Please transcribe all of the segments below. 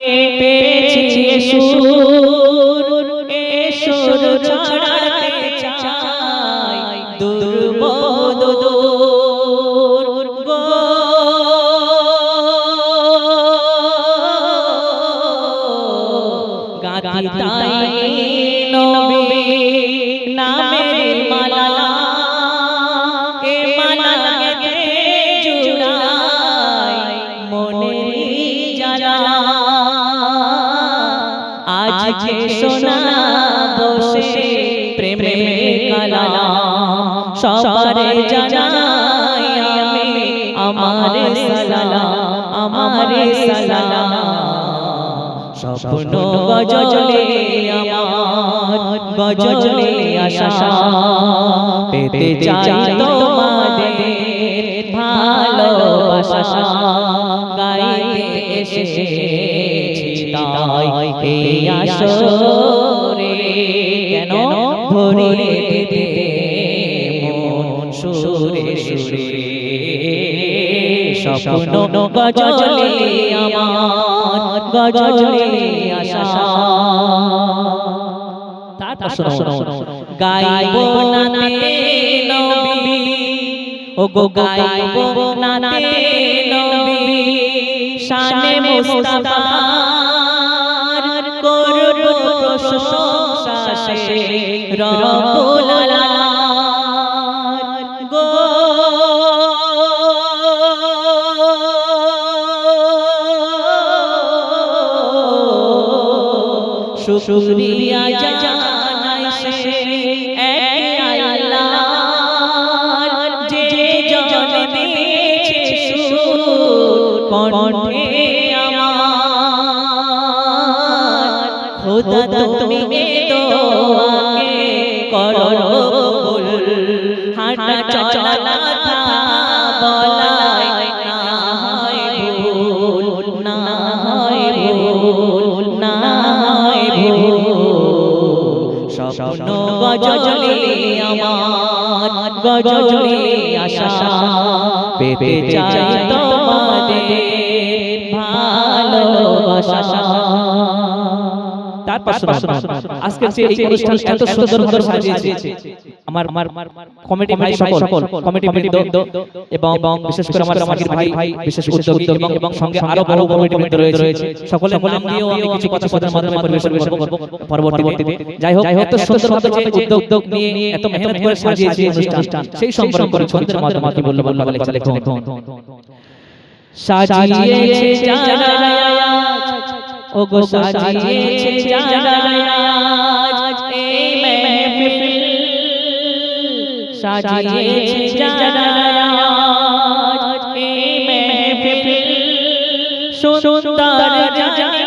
পেয়েছি সুর এ সুর ছড়াতে চাই দুর্বোধ দূর গো গাথি তাই নবী আজকে শোনা বসে প্রেমে কালা সবারে জানাই আমি আমার সালাম আমার সালাম স্বপ্ন গজলে আমার গজলে আশা। পেতে চাই তোমাদের ভালোবাসা। গাইতে এই আসরে কেন ভরে দিতে মন সুরে সুরে? স্বপ্ন গজলে আমার গজলে আশা তারপর শোনো গাইব নাতে নবী। ও গো গাইব নাতে নবী। শানে মুস্তাফার শুকরিয়া জানাই সে এক আল্লাহর যে জন দিয়েছে সুর কণ্ঠে আমার। খোদা তুমি গজলে আমার গজলে আশা পেতে চাই তোমাদের ভালোবাসা। তারপর শোনো, আজকে যে এই অনুষ্ঠান এত সুন্দর সুন্দর সাজিয়েছে আমার আমার কমিটি ভাই সকল কমিটি বৃন্দ এবং বিশেষ করে আমার ভাই ভাই বিশেষ উদ্যোগী এবং এবং সঙ্গে আরও বড় কমিটি বৃন্দ রয়েছে সকলে নাম দিয়েও আমি কিছু কথা কথার মাধ্যমে পরিবেশন করব পরবর্তীতে যাই হোক এত যে উদ্যোগ উদ্যোগ নিয়ে এত মেহনত করে সাজিয়েছে অনুষ্ঠান সেই সম্পর্কে ছন্দের মাধ্যমে কি বলব বলব বলে চলে সাজিয়েছে যারা ও গো সাজিয়েছে যারা এই মেহফিল সাজিয়েছে যারা এই মেহফিল সুন্দর জানিও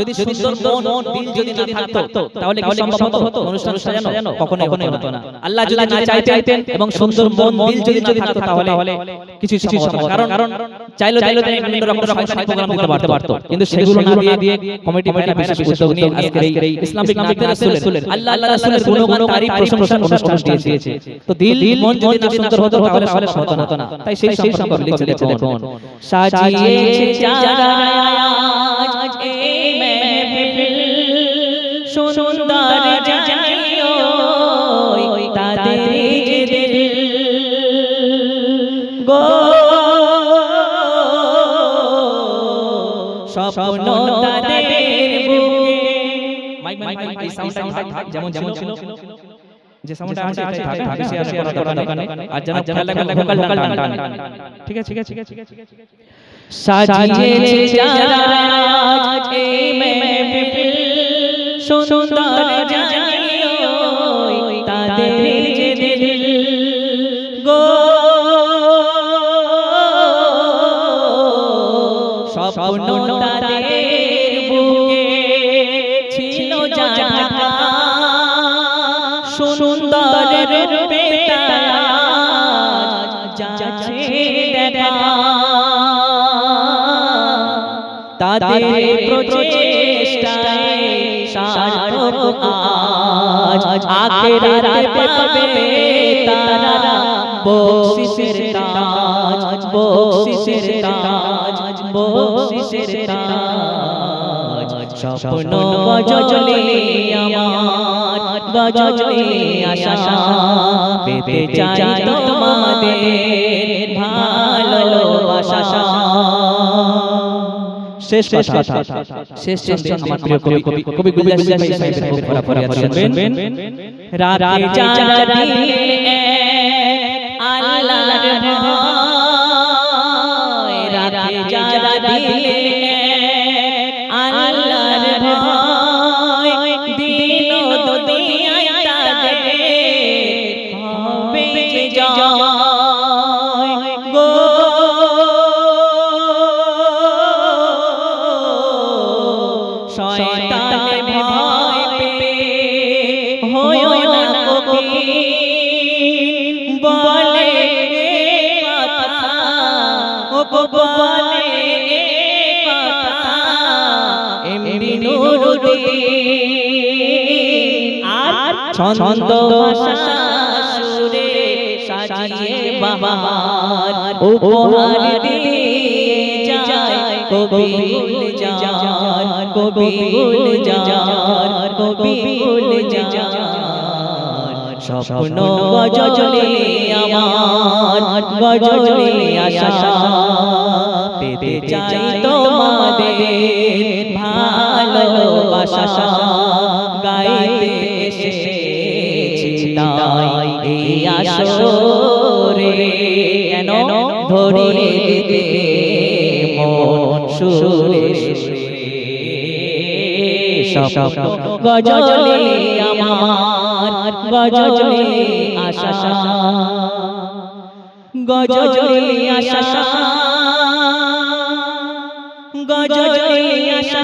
যদি সুন্দর মন দিল যদি না থাকতো তাহলে কি সম্ভব হতো? অনুষ্ঠান সাজানো? কখনো কখনো হতো না। আল্লাহ যদি না চাইতেন এবং সুন্দর মন দিল যদি না থাকতো তাহলে কিছু সম্ভব কারণ কারণ চাইলো চাইলো তিনি বিভিন্ন রকম প্রোগ্রাম দিতে পারতে। পারতো। কিন্তু সেগুলো না দিয়ে কমিটি কমিটি বিশেষ উদ্যোগ নিয়ে আজকের এই ইসলামিক নামে রাসূলের আল্লাহ আল্লাহ রাসূলের গুণগান তারিফ প্রশংসা অনুষ্ঠান দিয়েছে। তো দিল মন যদি না সুন্দর হতো তাহলে তাহলে হতো না। তাই সেই সম্পর্কে লিখে দেখুন সাজিয়েছে স্বপ্ন তাদের বুকে। মাইক মাইক মাইক এই সাউন্ডটা থাক থাক যেমন যেমন ছিল যে সাউন্ডটা আছে এটাই থাক থাক সে আসে করা দোকানে। আর যেন খেয়াল লাগবে ভোকাল ভোকাল টান টান ঠিক আছে ঠিক আছে ঠিক আছে সাজিয়েছে যারা আজ এই মেহফিল। সুন্দর স্বপ্ন তাদের বুকে ছিল জাগা সুন্দরের পেতা তাদের প্রচেষ্টায় সার্থক তারা বকশিসের তাজ স্বপ্ন গজলে আমার গজলে আশা পেতে চাই তোমাদের ভালোবাসা। শেষ কথা। শেষ ছন্দে আমার প্রিয় কবি কবি গুলজার সাহেবের খুব শুনবেন রাতে ভয় দিলে আল্লাহর ভয় দিন দুনিয়ায় তাদের হবে জয় গো। শয়তানে ভয় পেয়ে হয় না কবি বলে কথা ও বলে ছন্দ সুরে সাজিয়ে বাহার উপহার দিয়ে যায় কবি গুলজার কবি গুলজার কবি গুলজার স্বপ্ন গজলে আমার গজলে আশা পেতে চাই তোমাদের ভালোবাসা। আসরে কেন ধরিয়ে দিতে মন সুরে স্বপ্ন গজলে আমার গজলে আশা গজলে আশা গজলে আশা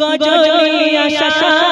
গজলে আশা